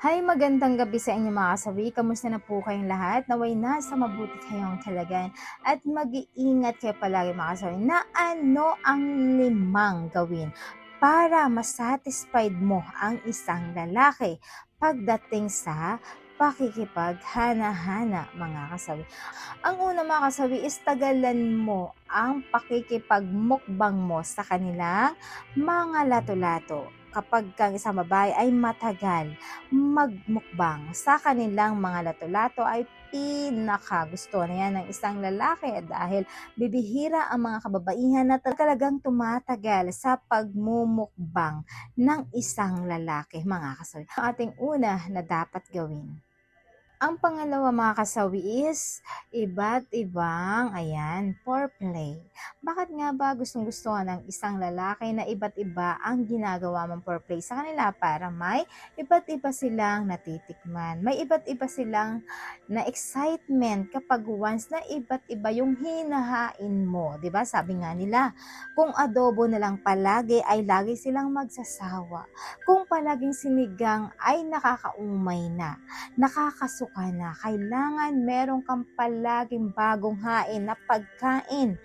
Hi, magandang gabi sa inyo mga kasawi. Kamusta na po kayong lahat? Naway nasa mabuti kayong kalagayan at mag-iingat kayo palagi mga kasawi na ano ang limang gawin para masatisfied mo ang isang lalaki pagdating sa pakikipaghana-hana mga kasawi. Ang una mga kasawi is tagalan mo ang pakikipagmukbang mo sa kanilang mga lato-lato kapag kang isang babae ay matagal magmukbang sa kanilang mga lato-lato ay pinaka gusto na yan ng isang lalaki dahil bibihira ang mga kababaihan na talagang tumatagal sa pagmumukbang ng isang lalaki mga kasawi. Ang ating una na dapat gawin ang pangalawa mga kasawi is iba't ibang, ayan, foreplay. Bakit nga ba gustong gusto ng isang lalaki na iba't iba ang ginagawa mong foreplay sa kanila para may iba't iba silang natitikman. May iba't iba silang na excitement kapag once na iba't iba yung hinahain mo. ba Sabi nga nila, kung adobo na lang palagi ay lagi silang magsasawa. Kung palaging sinigang ay nakakaumay na, nakakasuka ka na. Kailangan meron kang palaging bagong hain na pagkain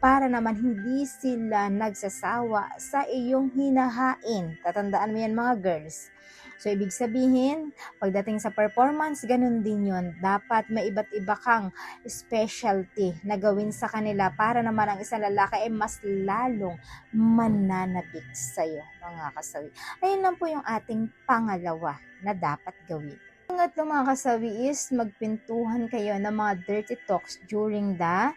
para naman hindi sila nagsasawa sa iyong hinahain. Tatandaan mo yan mga girls. So, ibig sabihin, pagdating sa performance, ganun din yon Dapat may iba't iba kang specialty na gawin sa kanila para naman ang isang lalaki ay mas lalong mananabik sa'yo, mga kasawi. Ayun lang po yung ating pangalawa na dapat gawin. Pangatlo mga kasawi is magpintuhan kayo ng mga dirty talks during the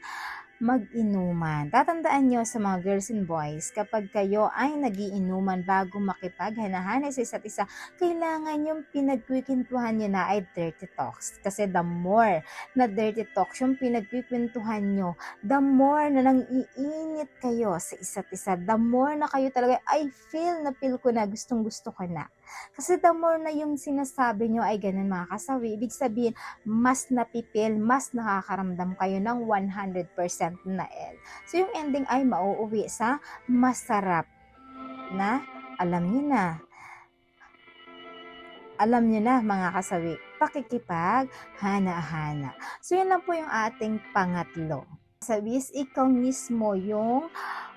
mag-inuman. Tatandaan nyo sa mga girls and boys, kapag kayo ay nagiinuman bago makipaghanahanay sa isa't isa, kailangan yung pinagkikwentuhan nyo na ay dirty talks. Kasi the more na dirty talks yung pinagkikwentuhan nyo, the more na nang iinit kayo sa isa't isa, the more na kayo talaga, I feel na feel ko na gustong gusto ko na. Kasi the more na yung sinasabi nyo ay ganun mga kasawi, ibig sabihin, mas napipil, mas nakakaramdam kayo ng 100% na L. So, yung ending ay mauuwi sa masarap na alam niyo na. Alam niyo na mga kasawi, pakikipag hana-hana. So, yun lang po yung ating pangatlo. Sabi is ikaw mismo yung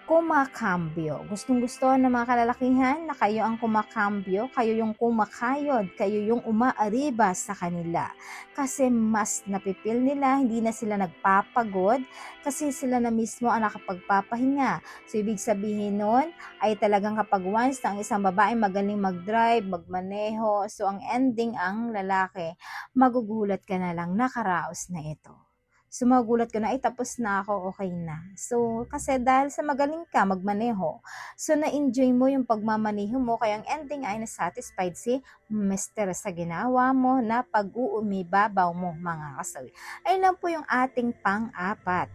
kumakambyo. Gustong gusto ng mga kalalakihan na kayo ang kumakambyo, kayo yung kumakayod, kayo yung umaariba sa kanila. Kasi mas napipil nila, hindi na sila nagpapagod, kasi sila na mismo ang nakapagpapahinga. So, ibig sabihin nun, ay talagang kapag once na ang isang babae magaling mag-drive, magmaneho, so ang ending ang lalaki, magugulat ka na lang, nakaraos na ito sumagulat ka na, ay tapos na ako, okay na. So, kasi dahil sa magaling ka magmaneho, so na-enjoy mo yung pagmamaneho mo, kaya ang ending ay na-satisfied si Mr. sa ginawa mo na pag-uumibabaw mo mga kasawi. Ayun lang po yung ating pang-apat.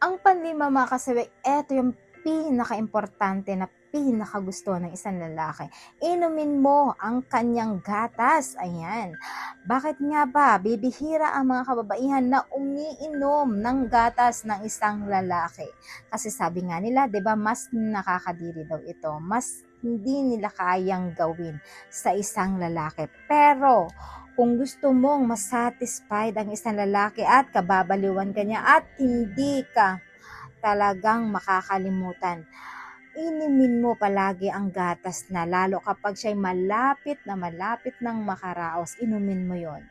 Ang panlima mga kasawi, eto yung pinaka-importante na pinakagusto ng isang lalaki. Inumin mo ang kanyang gatas. Ayan. Bakit nga ba? Bibihira ang mga kababaihan na umiinom ng gatas ng isang lalaki. Kasi sabi nga nila, 'di ba, mas nakakadiri daw ito. Mas hindi nila kayang gawin sa isang lalaki. Pero kung gusto mong masatisfied ang isang lalaki at kababaliwan ka niya at hindi ka talagang makakalimutan. Inumin mo palagi ang gatas na lalo kapag siya'y malapit na malapit ng makaraos, inumin mo yon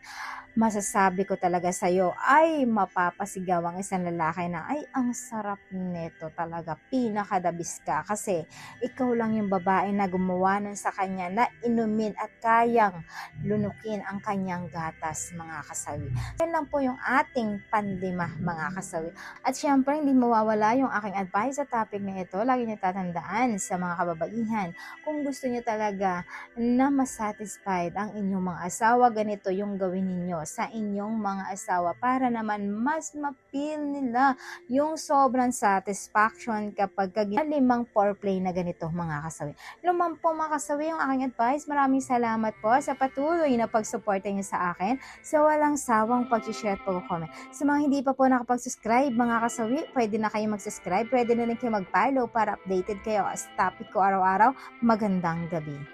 masasabi ko talaga sa iyo ay mapapasigaw ang isang lalaki na ay ang sarap nito talaga pinakadabis ka kasi ikaw lang yung babae na gumawa nun sa kanya na inumin at kayang lunukin ang kanyang gatas mga kasawi. Yan lang po yung ating pandima mga kasawi. At syempre hindi mawawala yung aking advice sa topic na ito. Lagi niyo tatandaan sa mga kababaihan kung gusto niyo talaga na masatisfied ang inyong mga asawa ganito yung gawin ninyo sa inyong mga asawa para naman mas mapil nila yung sobrang satisfaction kapag limang foreplay na ganito mga kasawi. Lumang po mga kasawi yung aking advice. Maraming salamat po sa patuloy na pagsuporta niyo sa akin sa walang sawang pag-share po comment. Sa mga hindi pa po nakapag-subscribe mga kasawi, pwede na kayo mag-subscribe, pwede na rin kayo mag-follow para updated kayo sa topic ko araw-araw. Magandang gabi.